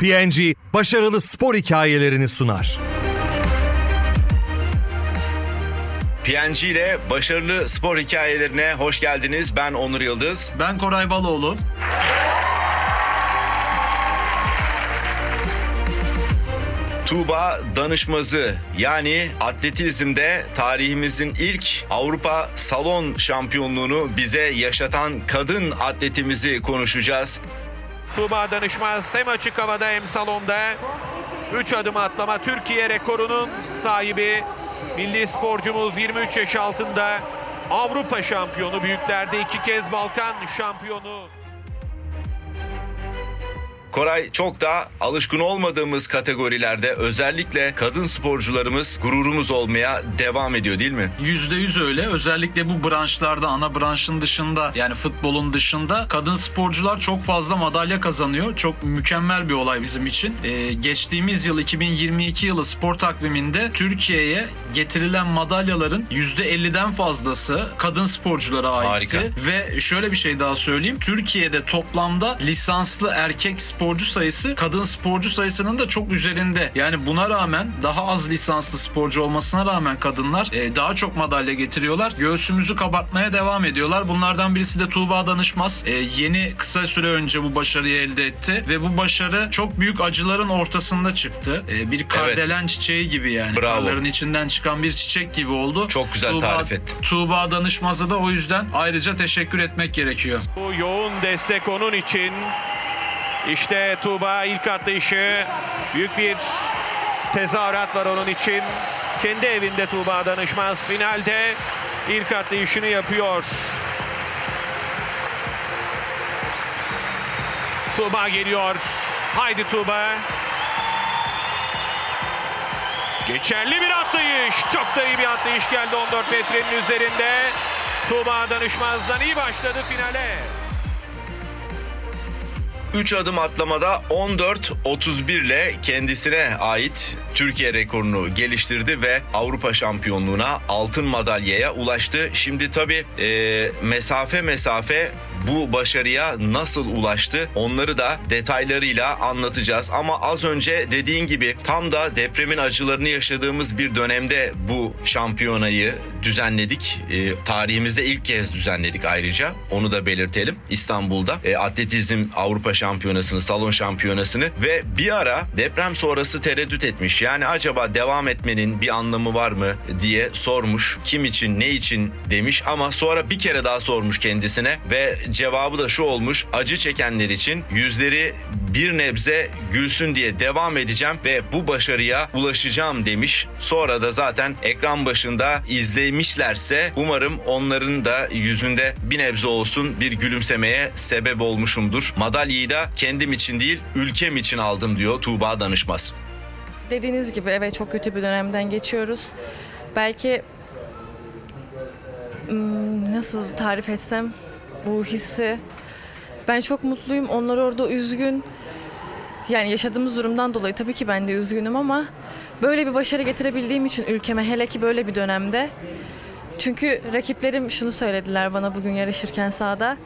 PNG başarılı spor hikayelerini sunar. PNG ile başarılı spor hikayelerine hoş geldiniz. Ben Onur Yıldız. Ben Koray Baloğlu. Tuğba Danışmazı yani atletizmde tarihimizin ilk Avrupa Salon Şampiyonluğunu bize yaşatan kadın atletimizi konuşacağız. Tuğba Danışmaz. Hem açık havada hem salonda. 3 adım atlama. Türkiye rekorunun sahibi. Milli sporcumuz 23 yaş altında. Avrupa şampiyonu. Büyüklerde iki kez Balkan şampiyonu. Koray çok da alışkın olmadığımız kategorilerde özellikle kadın sporcularımız gururumuz olmaya devam ediyor değil mi? Yüzde yüz öyle. Özellikle bu branşlarda, ana branşın dışında yani futbolun dışında kadın sporcular çok fazla madalya kazanıyor. Çok mükemmel bir olay bizim için. Ee, geçtiğimiz yıl 2022 yılı spor takviminde Türkiye'ye getirilen madalyaların %50'den fazlası kadın sporculara aitti. Harika. Ve şöyle bir şey daha söyleyeyim. Türkiye'de toplamda lisanslı erkek sporcu sayısı kadın sporcu sayısının da çok üzerinde. Yani buna rağmen daha az lisanslı sporcu olmasına rağmen kadınlar e, daha çok madalya getiriyorlar. Göğsümüzü kabartmaya devam ediyorlar. Bunlardan birisi de Tuğba Danışmaz. E, yeni kısa süre önce bu başarıyı elde etti ve bu başarı çok büyük acıların ortasında çıktı. E, bir kardelen çiçeği gibi yani. Bravo. Karların içinden çıkan bir çiçek gibi oldu. Çok güzel tarif ettin. Tuğba Danışmaz'a da o yüzden ayrıca teşekkür etmek gerekiyor. Bu yoğun destek onun için. İşte Tuğba ilk atlayışı büyük bir tezahürat var onun için. Kendi evinde Tuğba Danışmaz finalde ilk atlayışını yapıyor. Tuğba geliyor. Haydi Tuğba. Geçerli bir atlayış. Çok da iyi bir atlayış geldi 14 metrenin üzerinde. Tuğba Danışmaz'dan iyi başladı finale. 3 adım atlamada 14.31 ile kendisine ait Türkiye rekorunu geliştirdi ve Avrupa şampiyonluğuna altın madalyaya ulaştı. Şimdi tabii e, mesafe mesafe bu başarıya nasıl ulaştı onları da detaylarıyla anlatacağız. Ama az önce dediğin gibi tam da depremin acılarını yaşadığımız bir dönemde bu şampiyonayı düzenledik. E, tarihimizde ilk kez düzenledik ayrıca. Onu da belirtelim. İstanbul'da e, atletizm Avrupa şampiyonasını, salon şampiyonasını ve bir ara deprem sonrası tereddüt etmiş. Yani acaba devam etmenin bir anlamı var mı diye sormuş. Kim için, ne için demiş ama sonra bir kere daha sormuş kendisine ve cevabı da şu olmuş. Acı çekenler için yüzleri bir nebze gülsün diye devam edeceğim ve bu başarıya ulaşacağım demiş. Sonra da zaten ekran başında izlemişlerse umarım onların da yüzünde bir nebze olsun bir gülümsemeye sebep olmuşumdur. Madalyayı da kendim için değil ülkem için aldım diyor Tuğba Danışmaz. Dediğiniz gibi evet çok kötü bir dönemden geçiyoruz. Belki hmm, nasıl tarif etsem bu hissi. Ben çok mutluyum. Onlar orada üzgün. Yani yaşadığımız durumdan dolayı tabii ki ben de üzgünüm ama böyle bir başarı getirebildiğim için ülkeme hele ki böyle bir dönemde. Çünkü rakiplerim şunu söylediler bana bugün yarışırken sahada.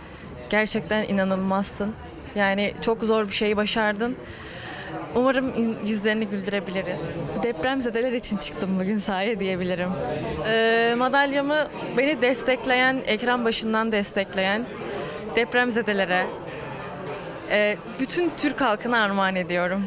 Gerçekten inanılmazsın. Yani çok zor bir şeyi başardın. Umarım in- yüzlerini güldürebiliriz. Depremzedeler için çıktım bugün sahaya diyebilirim. Ee, madalyamı beni destekleyen, ekran başından destekleyen depremzedelere, e, bütün Türk halkına armağan ediyorum.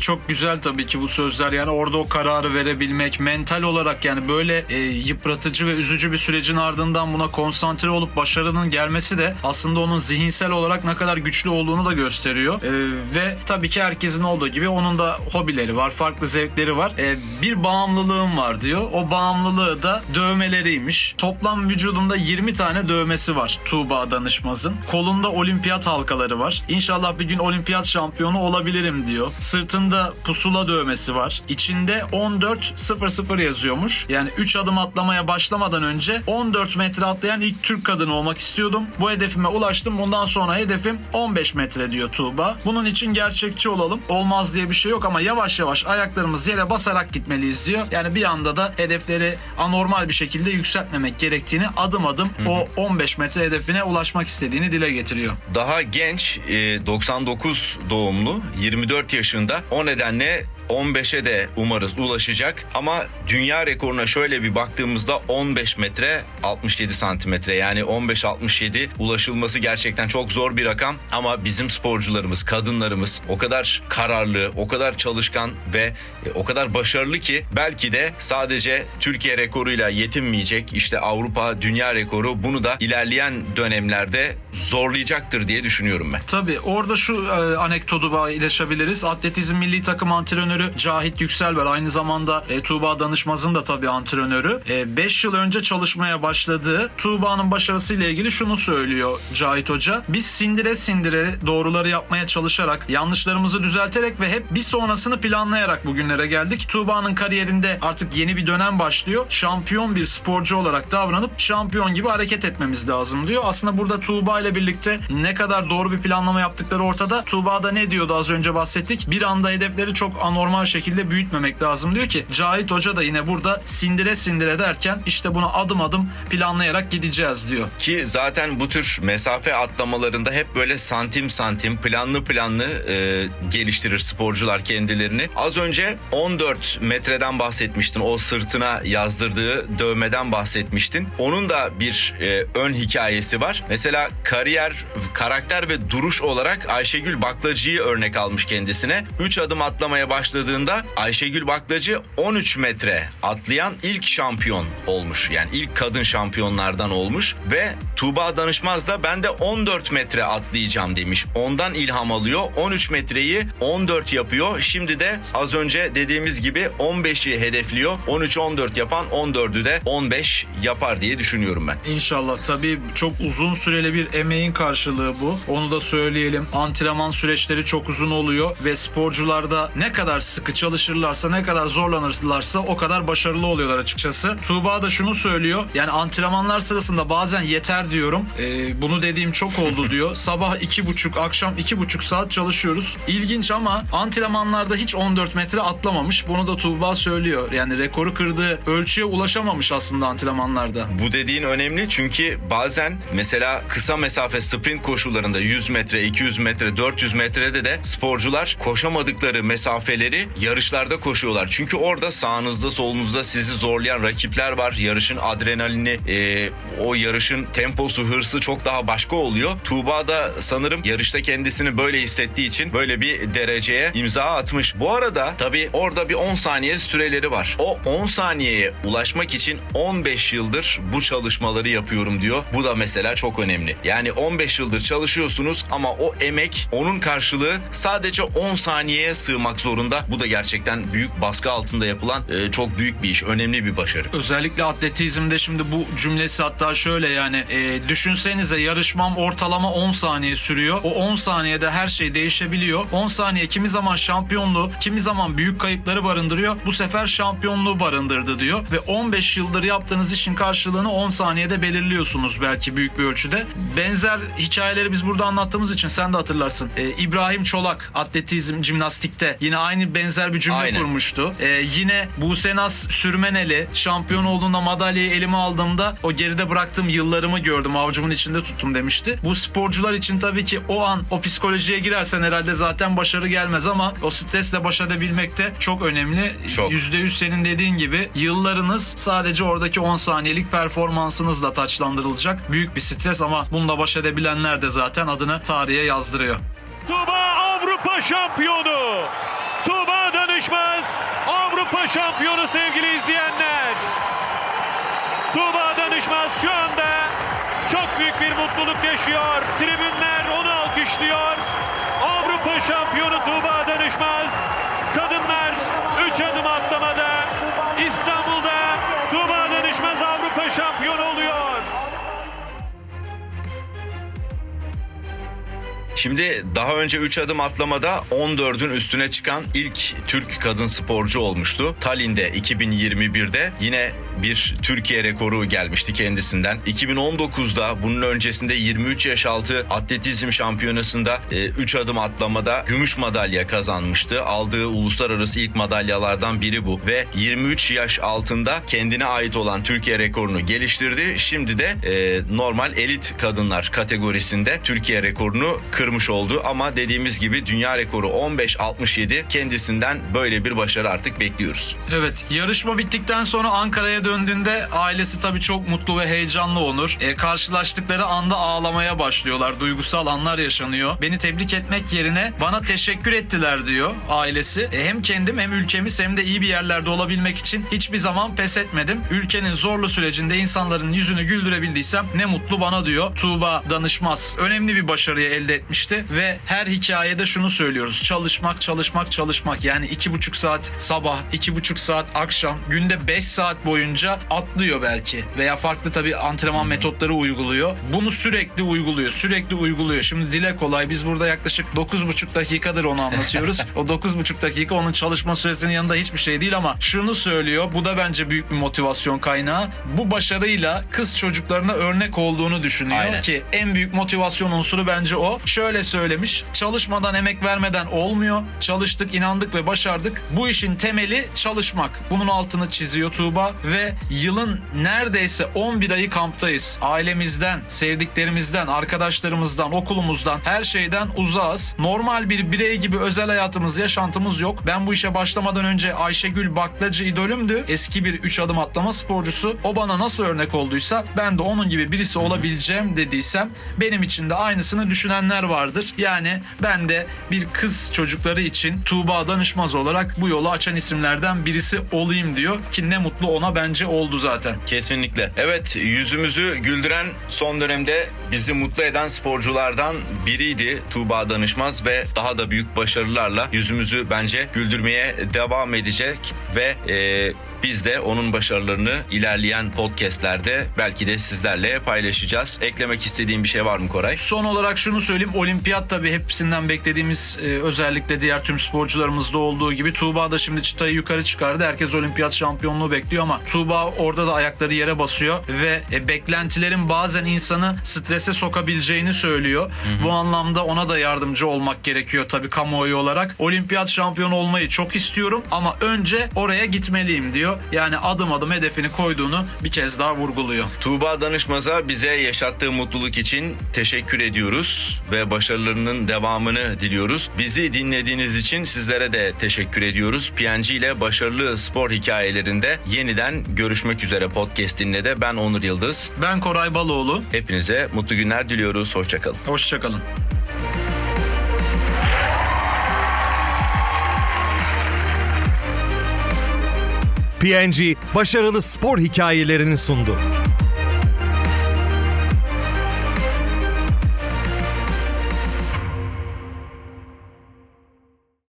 Çok güzel tabii ki bu sözler yani orada o kararı verebilmek mental olarak yani böyle e, yıpratıcı ve üzücü bir sürecin ardından buna konsantre olup başarının gelmesi de aslında onun zihinsel olarak ne kadar güçlü olduğunu da gösteriyor. E, ve tabii ki herkesin olduğu gibi onun da hobileri var, farklı zevkleri var. E, bir bağımlılığım var diyor. O bağımlılığı da dövmeleriymiş. Toplam vücudunda 20 tane dövmesi var Tuğba Danışmaz'ın. Kolunda olimpiyat halkaları var. İnşallah bir gün olimpiyat şampiyonu olabilirim diyor. Sırtında Sırtında pusula dövmesi var. İçinde 14.00 yazıyormuş. Yani 3 adım atlamaya başlamadan önce 14 metre atlayan ilk Türk kadını olmak istiyordum. Bu hedefime ulaştım. Bundan sonra hedefim 15 metre diyor Tuğba. Bunun için gerçekçi olalım. Olmaz diye bir şey yok ama yavaş yavaş ayaklarımız yere basarak gitmeliyiz diyor. Yani bir anda da hedefleri anormal bir şekilde yükseltmemek gerektiğini adım adım o 15 metre hedefine ulaşmak istediğini dile getiriyor. Daha genç e, 99 doğumlu 24 yaşında o nedenle 15'e de umarız ulaşacak. Ama dünya rekoruna şöyle bir baktığımızda 15 metre 67 santimetre. Yani 15-67 ulaşılması gerçekten çok zor bir rakam. Ama bizim sporcularımız kadınlarımız o kadar kararlı o kadar çalışkan ve e, o kadar başarılı ki belki de sadece Türkiye rekoruyla yetinmeyecek işte Avrupa dünya rekoru. Bunu da ilerleyen dönemlerde zorlayacaktır diye düşünüyorum ben. Tabii orada şu e, anekdotu paylaşabiliriz. Atletizm milli takım antrenörü Cahit Yüksel var. Aynı zamanda e, Tuğba Danışmaz'ın da tabii antrenörü. 5 yıl önce çalışmaya başladığı Tuğba'nın başarısıyla ilgili şunu söylüyor Cahit Hoca. Biz sindire sindire doğruları yapmaya çalışarak, yanlışlarımızı düzelterek ve hep bir sonrasını planlayarak bugünlere geldik. Tuğba'nın kariyerinde artık yeni bir dönem başlıyor. Şampiyon bir sporcu olarak davranıp şampiyon gibi hareket etmemiz lazım diyor. Aslında burada Tuğba ile birlikte ne kadar doğru bir planlama yaptıkları ortada. Tuğba da ne diyordu az önce bahsettik. Bir anda hedefleri çok anormal şekilde büyütmemek lazım diyor ki Cahit Hoca da yine burada sindire sindire derken işte buna adım adım planlayarak gideceğiz diyor. Ki zaten bu tür mesafe atlamalarında hep böyle santim santim planlı planlı e, geliştirir sporcular kendilerini. Az önce 14 metreden bahsetmiştin. O sırtına yazdırdığı dövmeden bahsetmiştin. Onun da bir e, ön hikayesi var. Mesela kariyer, karakter ve duruş olarak Ayşegül Baklacı'yı örnek almış kendisine. 3 adım atlamaya başladığında Ayşegül Baklacı 13 metre atlayan ilk şampiyon olmuş. Yani ilk kadın şampiyonlardan olmuş ve Tuğba Danışmaz da ben de 14 metre atlayacağım demiş. Ondan ilham alıyor. 13 metreyi 14 yapıyor. Şimdi de az önce dediğimiz gibi 15'i hedefliyor. 13-14 yapan 14'ü de 15 yapar diye düşünüyorum ben. İnşallah tabii çok uzun süreli bir emeğin karşılığı bu. Onu da söyleyelim. Antrenman süreçleri çok uzun oluyor ve sporcular da ne kadar sıkı çalışırlarsa, ne kadar zorlanırlarsa o kadar başarılı oluyorlar açıkçası. Tuğba da şunu söylüyor. Yani antrenmanlar sırasında bazen yeter diyorum. Ee, bunu dediğim çok oldu diyor. Sabah iki buçuk, akşam iki buçuk saat çalışıyoruz. İlginç ama antrenmanlarda hiç 14 metre atlamamış. Bunu da Tuğba söylüyor. Yani rekoru kırdığı ölçüye ulaşamamış aslında antrenmanlarda. Bu dediğin önemli çünkü bazen mesela kısa mesafe sprint koşularında 100 metre, 200 metre, 400 metrede de sporcular koşamadıkları mesafeleri yarışlarda koşuyorlar. Çünkü orada sağınızda solunuzda sizi zorlayan rakipler var. Yarışın adrenalini, e, o yarışın temposu, hırsı çok daha başka oluyor. Tuğba da sanırım yarışta kendisini böyle hissettiği için böyle bir dereceye imza atmış. Bu arada tabii orada bir 10 saniye süreleri var. O 10 saniyeye ulaşmak için 15 yıldır bu çalışmaları yapıyorum diyor. Bu da mesela çok önemli. Yani 15 yıldır çalışıyorsunuz ama o emek, onun karşılığı sadece 10 saniyeye sığmak zorunda. Bu da gerçekten büyük baskı altında yapılan e, çok büyük bir iş, önemli bir başarı. Özellikle atletizmde şimdi bu cümlesi hatta şöyle yani e, düşünsenize yarışmam ortalama 10 saniye sürüyor. O 10 saniyede her şey değişebiliyor. 10 saniye kimi zaman şampiyonluğu, kimi zaman büyük kayıpları barındırıyor. Bu sefer şampiyonluğu barındırdı diyor ve 15 yıldır yaptığınız işin karşılığını 10 saniyede belirliyorsunuz belki büyük bir ölçüde. Benzer hikayeleri biz burada anlattığımız için sen de hatırlarsın. E, İbrahim Çolak atletizm jimnastikte yine aynı benzer bir cümle Aynen. kurmuştu. E, yine Buse Naz Sürmeneli şampiyon olduğunda madalyayı elime aldığımda o geride bıraktığım yıllarımı gördüm. Avucumun içinde tuttum demişti. Bu sporcular için tabii ki o an o psikolojiye girersen herhalde zaten başarı gelmez ama o stresle baş edebilmek de çok önemli. Çok. %100 senin dediğin gibi yıllarınız sadece oradaki 10 saniyelik performansınızla taçlandırılacak. Büyük bir stres ama bununla baş edebilenler de zaten adını tarihe yazdırıyor. Tuğba Avrupa şampiyonu. Tuğba Danışmaz Avrupa şampiyonu sevgili izleyenler. Tuğba Danışmaz şu anda çok büyük bir mutluluk yaşıyor. Tribünler onu alkışlıyor. Avrupa şampiyonu Tuğba Danışmaz. Kadınlar 3 adım atlamada Şimdi daha önce 3 adım atlamada 14'ün üstüne çıkan ilk Türk kadın sporcu olmuştu. Tallinn'de 2021'de yine bir Türkiye rekoru gelmişti kendisinden. 2019'da bunun öncesinde 23 yaş altı atletizm şampiyonasında 3 adım atlamada gümüş madalya kazanmıştı. Aldığı uluslararası ilk madalyalardan biri bu ve 23 yaş altında kendine ait olan Türkiye rekorunu geliştirdi. Şimdi de e, normal elit kadınlar kategorisinde Türkiye rekorunu kırmış oldu ama dediğimiz gibi dünya rekoru 15.67 kendisinden böyle bir başarı artık bekliyoruz. Evet yarışma bittikten sonra Ankara'ya döndüğünde ailesi tabii çok mutlu ve heyecanlı Onur. E, karşılaştıkları anda ağlamaya başlıyorlar. Duygusal anlar yaşanıyor. Beni tebrik etmek yerine bana teşekkür ettiler diyor ailesi. E, hem kendim hem ülkemiz hem de iyi bir yerlerde olabilmek için hiçbir zaman pes etmedim. Ülkenin zorlu sürecinde insanların yüzünü güldürebildiysem ne mutlu bana diyor Tuğba Danışmaz. Önemli bir başarıyı elde etmişti ve her hikayede şunu söylüyoruz. Çalışmak, çalışmak, çalışmak. Yani iki buçuk saat sabah, iki buçuk saat akşam, günde 5 saat boyunca atlıyor belki. Veya farklı tabii antrenman metotları uyguluyor. Bunu sürekli uyguluyor, sürekli uyguluyor. Şimdi dile kolay. Biz burada yaklaşık 9,5 dakikadır onu anlatıyoruz. o 9,5 dakika onun çalışma süresinin yanında hiçbir şey değil ama şunu söylüyor. Bu da bence büyük bir motivasyon kaynağı. Bu başarıyla kız çocuklarına örnek olduğunu düşünüyor Aynen. ki en büyük motivasyon unsuru bence o. Şöyle söylemiş. Çalışmadan emek vermeden olmuyor. Çalıştık, inandık ve başardık. Bu işin temeli çalışmak. Bunun altını çiziyor Tuğba ve yılın neredeyse 11 ayı kamptayız. Ailemizden, sevdiklerimizden, arkadaşlarımızdan, okulumuzdan, her şeyden uzağız. Normal bir birey gibi özel hayatımız, yaşantımız yok. Ben bu işe başlamadan önce Ayşegül Baklacı idolümdü. Eski bir 3 adım atlama sporcusu. O bana nasıl örnek olduysa ben de onun gibi birisi olabileceğim dediysem benim için de aynısını düşünenler vardır. Yani ben de bir kız çocukları için Tuğba Danışmaz olarak bu yolu açan isimlerden birisi olayım diyor ki ne mutlu ona bence oldu zaten. Kesinlikle. Evet yüzümüzü güldüren son dönemde bizi mutlu eden sporculardan biriydi Tuğba Danışmaz ve daha da büyük başarılarla yüzümüzü bence güldürmeye devam edecek ve e, biz de onun başarılarını ilerleyen podcastlerde belki de sizlerle paylaşacağız. Eklemek istediğim bir şey var mı Koray? Son olarak şunu söyleyeyim. Olimpiyat tabii hepsinden beklediğimiz e, özellikle diğer tüm sporcularımızda olduğu gibi Tuğba da şimdi çıtayı yukarı çıkardı. Herkes olimpiyat şampiyonluğu bekliyor ama Tuğba orada da ayakları yere basıyor ve e, beklentilerin bazen insanı strese sokabileceğini söylüyor. Bu anlamda ona da yardımcı olmak gerekiyor tabii kamuoyu olarak. Olimpiyat şampiyonu olmayı çok istiyorum ama önce oraya gitmeliyim diyor. Yani adım adım hedefini koyduğunu bir kez daha vurguluyor. Tuğba Danışmaz'a bize yaşattığı mutluluk için teşekkür ediyoruz ve başarılarının devamını diliyoruz. Bizi dinlediğiniz için sizlere de teşekkür ediyoruz. PNG ile başarılı spor hikayelerinde yeniden görüşmek üzere podcast'inle de ben Onur Yıldız. Ben Koray Baloğlu. Hepinize mutlu günler diliyoruz. Hoşçakalın. Hoşçakalın. PNG başarılı spor hikayelerini sundu.